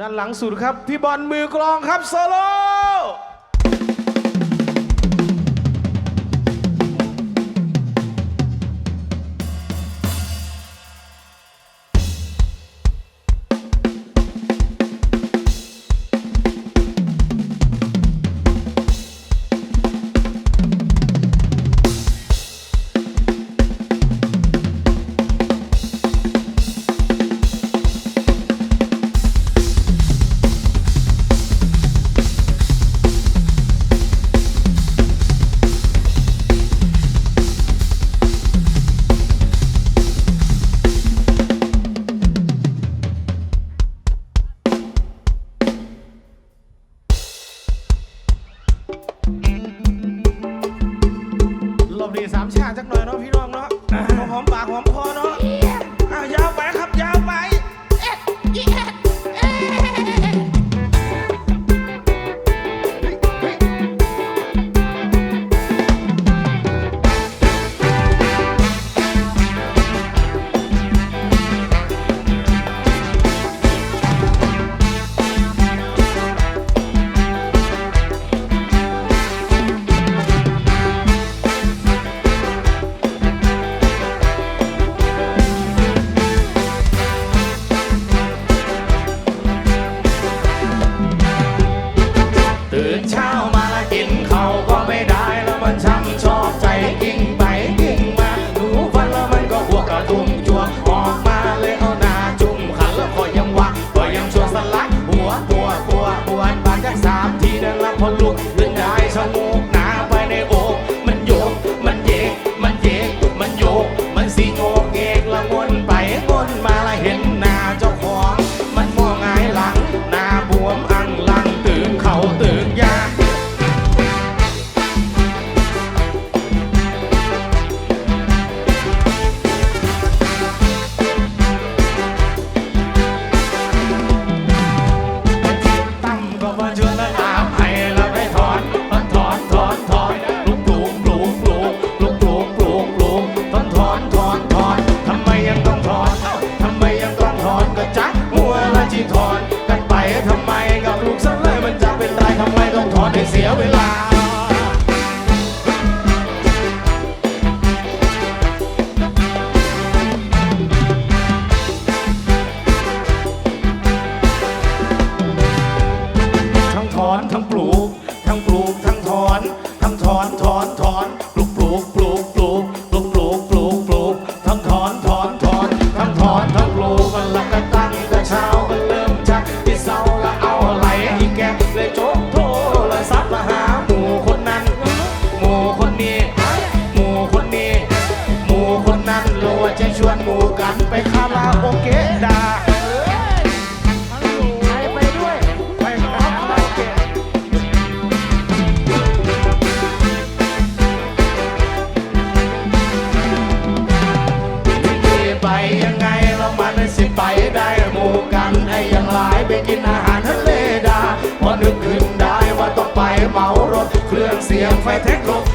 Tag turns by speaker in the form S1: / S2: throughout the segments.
S1: ด้านหลังสุดครับพี่บอลมือกลองครับโซโล torn, torn, torn. I take como.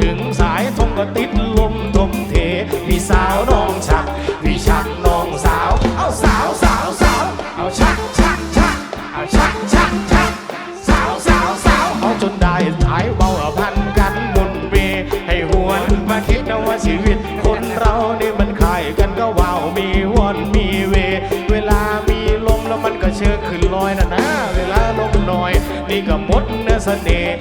S1: ถึงสายทงก็ติด
S2: ลมทมเทพี่สาวน้องชักพี่ชักน้องสาว เอาสาวสาวสาวเอาชักชักชักเอาชักชักชักสาวสาวสาวเอาจนได้ท้ายเบาพันกันบนเวให้หวนมาคิดนะว่าชีวิต คนเรานี่มันคล้ายกันก็ว่าวมีวอนมีเว เวลามีลมแล้วมันก็เชิญขึ้นลอยนะนะเวลาลมน้อย นี่ก็หมดเนื้อเสน่ห์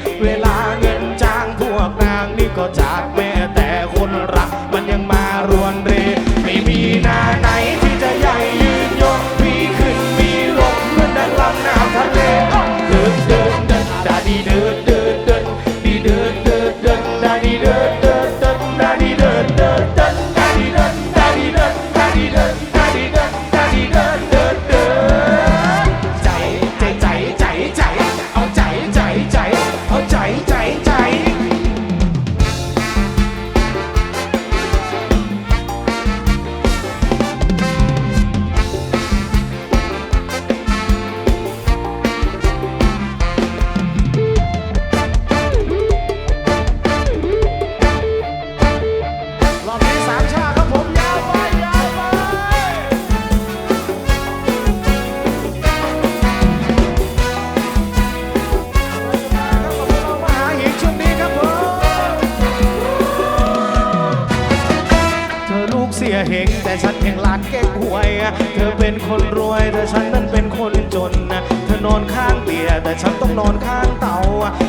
S2: เฮงแต่ฉันเพียงหลานเก๊กหวยอะเธอเป็นคนรวยแต่ฉันนั้นเป็นคนจนนะเธอนอนข้างเตียแต่ฉันต้องนอนข้างเตา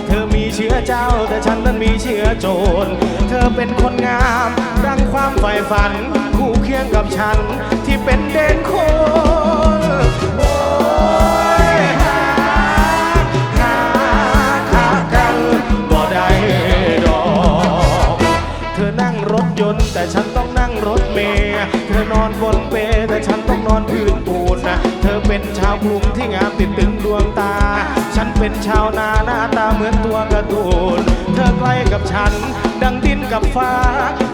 S2: เธอมีเชื้อเจ้า แต่ฉันนั้นมีเชื้อโจร เธอเป็นคนงาม ดังความใฝ่ฝัน คู่เคียงกับฉันที่เป็นเด่นคน กรุงที่งามติดตึงดวงตา ฉันเป็นชาวนาหน้าตาเหมือนตัวกร์ตูนเธอใกล้กับฉัน ดังดินกับฟ้า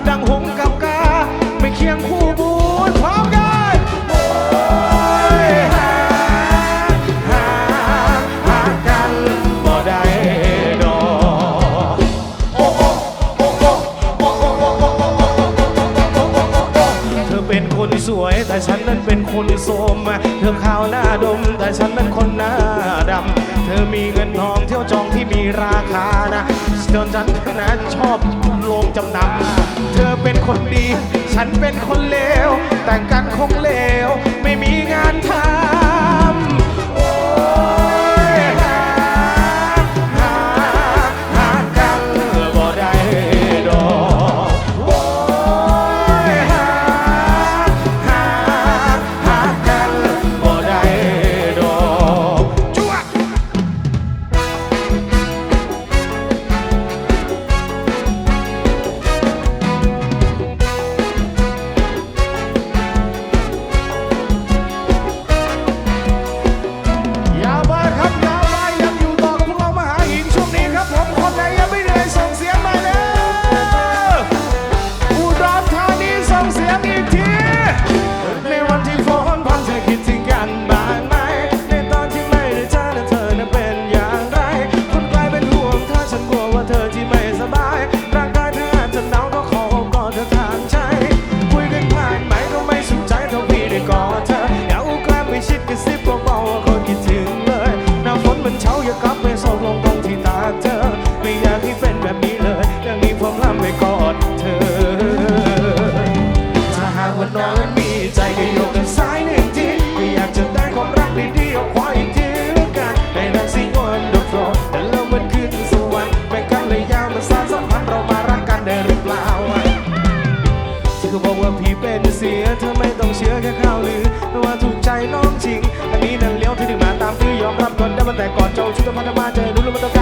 S2: ดังหงกับกาไม่เคียงคู่บูนพร้อมกันโอ้ยหาหาหากันบ่ได้ดอเธอเป็นคนสวยแต่ฉันนั้นเป็นคนโสม ตั้งแต่ก่อน
S1: เจ้า
S2: ชุดพันามาเจอรู้รู้มานต้องการ